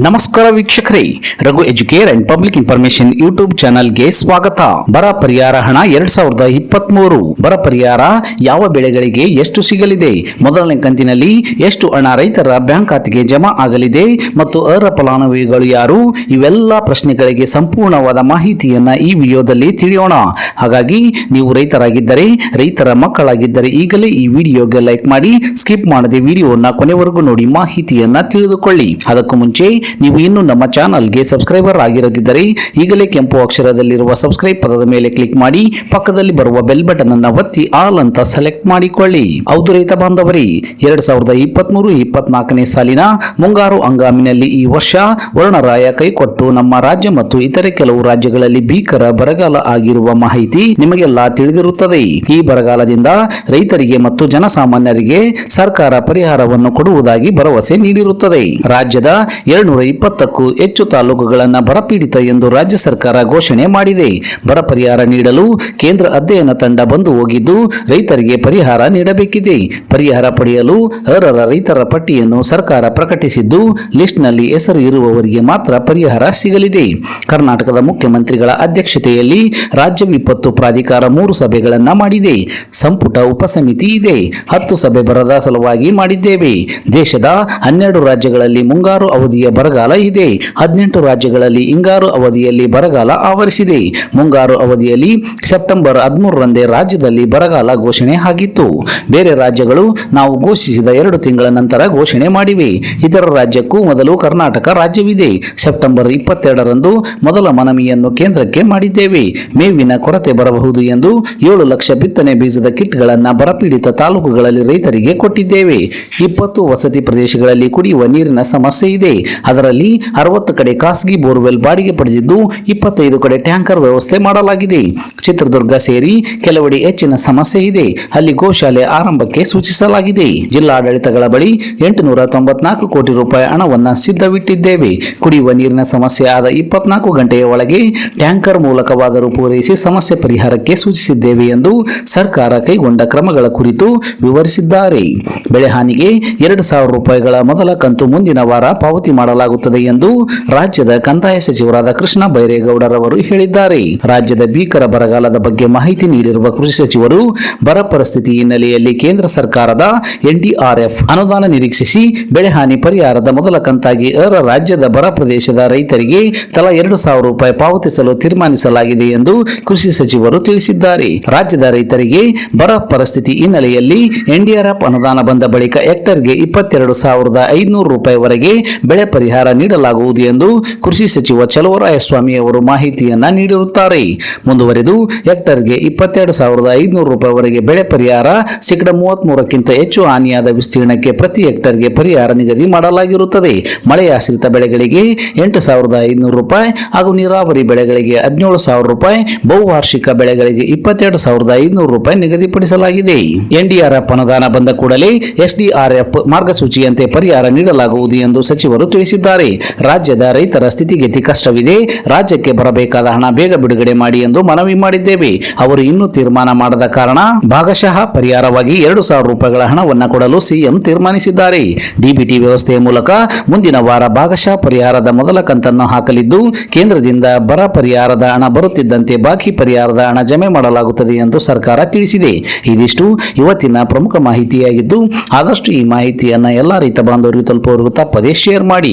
ನಮಸ್ಕಾರ ವೀಕ್ಷಕರೇ, Raghu Educare and Public Information YouTube ಚಾನಲ್ಗೆ ಸ್ವಾಗತ. ಬರ ಪರಿಹಾರ ಹಣ ಎರಡ್ ಸಾವಿರದ ಇಪ್ಪತ್ತ್ ಮೂರು ಬರ ಪರಿಹಾರ ಯಾವ ಬೆಳೆಗಳಿಗೆ ಎಷ್ಟು ಸಿಗಲಿದೆ? ಮೊದಲನೇ ಕಂತಿನಲ್ಲಿ ಎಷ್ಟು ಹಣ ರೈತರ ಬ್ಯಾಂಕ್ ಖಾತೆಗೆ ಜಮಾ ಆಗಲಿದೆ? ಮತ್ತು ಅರ್ಹ ಫಲಾನುಭವಿಗಳು ಯಾರು? ಇವೆಲ್ಲ ಪ್ರಶ್ನೆಗಳಿಗೆ ಸಂಪೂರ್ಣವಾದ ಮಾಹಿತಿಯನ್ನ ಈ ವಿಡಿಯೋದಲ್ಲಿ ತಿಳಿಯೋಣ. ಹಾಗಾಗಿ ನೀವು ರೈತರಾಗಿದ್ದರೆ, ರೈತರ ಮಕ್ಕಳಾಗಿದ್ದರೆ ಈಗಲೇ ಈ ವಿಡಿಯೋಗೆ ಲೈಕ್ ಮಾಡಿ, ಸ್ಕಿಪ್ ಮಾಡದೆ ವಿಡಿಯೋನ ಕೊನೆವರೆಗೂ ನೋಡಿ ಮಾಹಿತಿಯನ್ನ ತಿಳಿದುಕೊಳ್ಳಿ. ಅದಕ್ಕೂ ಮುಂಚೆ ನೀವು ಇನ್ನೂ ನಮ್ಮ ಚಾನಲ್ಗೆ ಸಬ್ಸ್ಕ್ರೈಬರ್ ಆಗಿರದಿದ್ದರೆ ಈಗಲೇ ಕೆಂಪು ಅಕ್ಷರದಲ್ಲಿರುವ ಸಬ್ಸ್ಕ್ರೈಬ್ ಪದದ ಮೇಲೆ ಕ್ಲಿಕ್ ಮಾಡಿ, ಪಕ್ಕದಲ್ಲಿ ಬರುವ ಬೆಲ್ ಬಟನ್ ಅನ್ನು ಒತ್ತಿ ಆಲ್ ಅಂತ ಸೆಲೆಕ್ಟ್ ಮಾಡಿಕೊಳ್ಳಿ. ಹೌದು ರೈತ ಬಾಂಧವರಿ, ಎರಡ್ ಸಾವಿರದ ಇಪ್ಪತ್ಮೂರು ಇಪ್ಪತ್ನಾಲ್ಕನೇ ಸಾಲಿನ ಮುಂಗಾರು ಹಂಗಾಮಿನಲ್ಲಿ ಈ ವರ್ಷ ವರ್ಣರಾಯ ಕೈಕೊಟ್ಟು ನಮ್ಮ ರಾಜ್ಯ ಮತ್ತು ಇತರೆ ಕೆಲವು ರಾಜ್ಯಗಳಲ್ಲಿ ಭೀಕರ ಬರಗಾಲ ಆಗಿರುವ ಮಾಹಿತಿ ನಿಮಗೆಲ್ಲ ತಿಳಿದಿರುತ್ತದೆ. ಈ ಬರಗಾಲದಿಂದ ರೈತರಿಗೆ ಮತ್ತು ಜನಸಾಮಾನ್ಯರಿಗೆ ಸರ್ಕಾರ ಪರಿಹಾರವನ್ನು ಕೊಡುವುದಾಗಿ ಭರವಸೆ ನೀಡಿರುತ್ತದೆ. ರಾಜ್ಯದ ಎರಡ್ನೂರ ಇಪ್ಪತ್ತಕ್ಕೂ ಹೆಚ್ಚು ತಾಲೂಕುಗಳನ್ನು ಬರಪೀಡಿತ ಎಂದು ರಾಜ್ಯ ಸರ್ಕಾರ ಘೋಷಣೆ ಮಾಡಿದೆ. ಬರ ಪರಿಹಾರ ನೀಡಲು ಕೇಂದ್ರ ಅಧ್ಯಯನ ತಂಡ ಬಂದು ಹೋಗಿದ್ದು, ರೈತರಿಗೆ ಪರಿಹಾರ ನೀಡಬೇಕಿದೆ. ಪರಿಹಾರ ಪಡೆಯಲು ಅರ್ಹರ ರೈತರ ಪಟ್ಟಿಯನ್ನು ಸರ್ಕಾರ ಪ್ರಕಟಿಸಿದ್ದು, ಲಿಸ್ಟ್ನಲ್ಲಿ ಹೆಸರು ಇರುವವರಿಗೆ ಮಾತ್ರ ಪರಿಹಾರ ಸಿಗಲಿದೆ. ಕರ್ನಾಟಕದ ಮುಖ್ಯಮಂತ್ರಿಗಳ ಅಧ್ಯಕ್ಷತೆಯಲ್ಲಿ ರಾಜ್ಯ ವಿಪತ್ತು ಪ್ರಾಧಿಕಾರ ಮೂರು ಸಭೆಗಳನ್ನ ಮಾಡಿದೆ. ಸಂಪುಟ ಉಪಸಮಿತಿ ಇದೆ. ಹತ್ತು ಸಭೆ ಬರದ ಸಲುವಾಗಿ ಮಾಡಿದ್ದೇವೆ. ದೇಶದ ಹನ್ನೆರಡು ರಾಜ್ಯಗಳಲ್ಲಿ ಮುಂಗಾರು ಅವಧಿಯ ಬರಗಾಲ ಇದೆ. ಹದಿನೆಂಟು ರಾಜ್ಯಗಳಲ್ಲಿ ಹಿಂಗಾರು ಅವಧಿಯಲ್ಲಿ ಬರಗಾಲ ಆವರಿಸಿದೆ. ಮುಂಗಾರು ಅವಧಿಯಲ್ಲಿ ಸೆಪ್ಟೆಂಬರ್ ಹದಿಮೂರರಂದೇ ರಾಜ್ಯದಲ್ಲಿ ಬರಗಾಲ ಘೋಷಣೆ ಆಗಿತ್ತು. ಬೇರೆ ರಾಜ್ಯಗಳು ನಾವು ಘೋಷಿಸಿದ ಎರಡು ತಿಂಗಳ ನಂತರ ಘೋಷಣೆ ಮಾಡಿವೆ. ಇತರ ರಾಜ್ಯಕ್ಕೂ ಮೊದಲು ಕರ್ನಾಟಕ ರಾಜ್ಯವಿದೆ. ಸೆಪ್ಟೆಂಬರ್ ಇಪ್ಪತ್ತೆರಡರಂದು ಮೊದಲ ಮನವಿಯನ್ನು ಕೇಂದ್ರಕ್ಕೆ ಮಾಡಿದ್ದೇವೆ. ಮೇವಿನ ಕೊರತೆ ಬರಬಹುದು ಎಂದು ಏಳು ಲಕ್ಷ ಬಿತ್ತನೆ ಬೀಜದ ಕಿಟ್ಗಳನ್ನು ಬರಪೀಡಿತ ತಾಲೂಕುಗಳಲ್ಲಿ ರೈತರಿಗೆ ಕೊಟ್ಟಿದ್ದೇವೆ. ಇಪ್ಪತ್ತು ವಸತಿ ಪ್ರದೇಶಗಳಲ್ಲಿ ಕುಡಿಯುವ ನೀರಿನ ಸಮಸ್ಯೆ ಇದೆ. ಅದರಲ್ಲಿ ಅರವತ್ತು ಕಡೆ ಖಾಸಗಿ ಬೋರ್ವೆಲ್ ಬಾಡಿಗೆ ಪಡೆದಿದ್ದು ಇಪ್ಪತ್ತೈದು ಕಡೆ ಟ್ಯಾಂಕರ್ ವ್ಯವಸ್ಥೆ ಮಾಡಲಾಗಿದೆ. ಚಿತ್ರದುರ್ಗ ಸೇರಿ ಕೆಲವೆಡೆ ಹೆಚ್ಚಿನ ಸಮಸ್ಯೆ ಇದೆ. ಅಲ್ಲಿ ಗೋಶಾಲೆ ಆರಂಭಕ್ಕೆ ಸೂಚಿಸಲಾಗಿದೆ. ಜಿಲ್ಲಾಡಳಿತಗಳ ಬಳಿ ಎಂಟುನೂರ ತೊಂಬತ್ನಾಲ್ಕು ಕೋಟಿ ರೂಪಾಯಿ ಹಣವನ್ನು ಸಿದ್ಧವಿಟ್ಟಿದ್ದೇವೆ. ಕುಡಿಯುವ ನೀರಿನ ಸಮಸ್ಯೆ ಆದ ಇಪ್ಪತ್ನಾಲ್ಕು ಗಂಟೆಯ ಒಳಗೆ ಟ್ಯಾಂಕರ್ ಮೂಲಕವಾದರೂ ಪೂರೈಸಿ ಸಮಸ್ಯೆ ಪರಿಹಾರಕ್ಕೆ ಸೂಚಿಸಿದ್ದೇವೆ ಎಂದು ಸರ್ಕಾರ ಕೈಗೊಂಡ ಕ್ರಮಗಳ ಕುರಿತು ವಿವರಿಸಿದ್ದಾರೆ. ಬೆಳೆಹಾನಿಗೆ ಎರಡು ಸಾವಿರ ರೂಪಾಯಿಗಳ ಮೊದಲ ಕಂತು ಮುಂದಿನ ವಾರ ಪಾವತಿ ಮಾಡಲಾಗುತ್ತದೆ ಎಂದು ರಾಜ್ಯದ ಕಂದಾಯ ಸಚಿವರಾದ ಕೃಷ್ಣ ಬೈರೇಗೌಡರವರು ಹೇಳಿದ್ದಾರೆ. ರಾಜ್ಯದ ಭೀಕರ ಬರಗಾಲದ ಬಗ್ಗೆ ಮಾಹಿತಿ ನೀಡಿರುವ ಕೃಷಿ ಸಚಿವರು, ಬರ ಪರಿಸ್ಥಿತಿ ಹಿನ್ನೆಲೆಯಲ್ಲಿ ಕೇಂದ್ರ ಸರ್ಕಾರದ ಎನ್ಡಿಆರ್ಎಫ್ ಅನುದಾನ ನಿರೀಕ್ಷಿಸಿ ಬೆಳೆ ಹಾನಿ ಪರಿಹಾರದ ಮೊದಲ ಕಂತಾಗಿ ಅರ ರಾಜ್ಯದ ಬರ ಪ್ರದೇಶದ ರೈತರಿಗೆ ತಲಾ ಎರಡು ಸಾವಿರ ರೂಪಾಯಿ ಪಾವತಿಸಲು ತೀರ್ಮಾನಿಸಲಾಗಿದೆ ಎಂದು ಕೃಷಿ ಸಚಿವರು ತಿಳಿಸಿದ್ದಾರೆ. ರಾಜ್ಯದ ರೈತರಿಗೆ ಬರ ಪರಿಸ್ಥಿತಿ ಹಿನ್ನೆಲೆಯಲ್ಲಿ ಎನ್ಡಿಆರ್ಎಫ್ ಅನುದಾನ ಬಂದ ಬಳಿಕ ಹೆಕ್ಟರ್ಗೆ ಇಪ್ಪತ್ತೆರಡು ಸಾವಿರದ ಐದುನೂರು ರೂಪಾಯಿವರೆಗೆ ಬೆಳೆ ಪರಿಹಾರ ನೀಡಲಾಗುವುದು ಎಂದು ಕೃಷಿ ಸಚಿವ ಚಲುವರಾಯಸ್ವಾಮಿ ಅವರು ಮಾಹಿತಿಯನ್ನ ನೀಡಿರುತ್ತಾರೆ. ಮುಂದುವರೆದು ಹೆಕ್ಟರ್ಗೆ ಇಪ್ಪತ್ತೆರಡು ಸಾವಿರದ ಐದುನೂರು ರೂಪಾಯಿವರೆಗೆ ಬೆಳೆ ಪರಿಹಾರ, ಶೇಕಡ ಮೂವತ್ಮೂರಕ್ಕಿಂತ ಹೆಚ್ಚು ಹಾನಿಯಾದ ವಿಸ್ತೀರ್ಣಕ್ಕೆ ಪ್ರತಿ ಹೆಕ್ಟರ್ಗೆ ಪರಿಹಾರ ನಿಗದಿ ಮಾಡಲಾಗಿರುತ್ತದೆ. ಮಳೆಯಾಶ್ರಿತ ಬೆಳೆಗಳಿಗೆ ಎಂಟು ಸಾವಿರದ ಐದುನೂರು ರೂಪಾಯಿ ಹಾಗೂ ನೀರಾವರಿ ಬೆಳೆಗಳಿಗೆ ಹದಿನೇಳು ಸಾವಿರ ರೂಪಾಯಿ, ಬಹುವಾರ್ಷಿಕ ಬೆಳೆಗಳಿಗೆ ಇಪ್ಪತ್ತೆರಡು ಸಾವಿರದ ಐದುನೂರು ರೂಪಾಯಿ ನಿಗದಿಪಡಿಸಲಾಗಿದೆ. ಎನ್ಡಿಆರ್ಎಫ್ ಅನುದಾನ ಬಂದ ಕೂಡಲೇ ಎಸ್ಡಿಆರ್ಎಫ್ ಮಾರ್ಗಸೂಚಿಯಂತೆ ಪರಿಹಾರ ನೀಡಲಾಗುವುದು ಎಂದು ಸಚಿವರು ತಿಳಿಸಿದ್ದಾರೆ. ರಾಜ್ಯದ ರೈತರ ಸ್ಥಿತಿಗತಿ ಕಷ್ಟವಿದೆ ರಾಜ್ಯಕ್ಕೆ ಬರಬೇಕಾದ ಹಣ ಬೇಗ ಬಿಡುಗಡೆ ಮಾಡಿ ಎಂದು ಮನವಿ ಮಾಡಿದ್ದೇವೆ. ಅವರು ಇನ್ನೂ ತೀರ್ಮಾನ ಮಾಡದ ಕಾರಣ ಭಾಗಶಃ ಪರಿಹಾರವಾಗಿ ಎರಡು ಸಾವಿರ ರೂಪಾಯಿಗಳ ಹಣವನ್ನು ಕೊಡಲು ಸಿಎಂ ತೀರ್ಮಾನಿಸಿದ್ದಾರೆ. ಡಿಬಿಟಿ ವ್ಯವಸ್ಥೆಯ ಮೂಲಕ ಮುಂದಿನ ವಾರ ಭಾಗಶಃ ಪರಿಹಾರದ ಮೊದಲ ಕಂತನ್ನು ಹಾಕಲಿದ್ದು, ಕೇಂದ್ರದಿಂದ ಬರ ಪರಿಹಾರದ ಹಣ ಬರುತ್ತಿದ್ದಂತೆ ಬಾಕಿ ಪರಿಹಾರದ ಹಣ ಜಮೆ ಮಾಡಲಾಗುತ್ತದೆ ಎಂದು ಸರ್ಕಾರ ತಿಳಿಸಿದೆ. ಇದಿಷ್ಟು ಇವತ್ತಿನ ಪ್ರಮುಖ ಮಾಹಿತಿಯಾಗಿದ್ದು, ಆದಷ್ಟು ಈ ಮಾಹಿತಿಯನ್ನು ಎಲ್ಲ ರೈತ ಬಾಂಧವರಿಗೆ ತಲುಪುವವರೆಗೂ ತಪ್ಪದೇ ಶೇರ್ ಮಾಡಿ.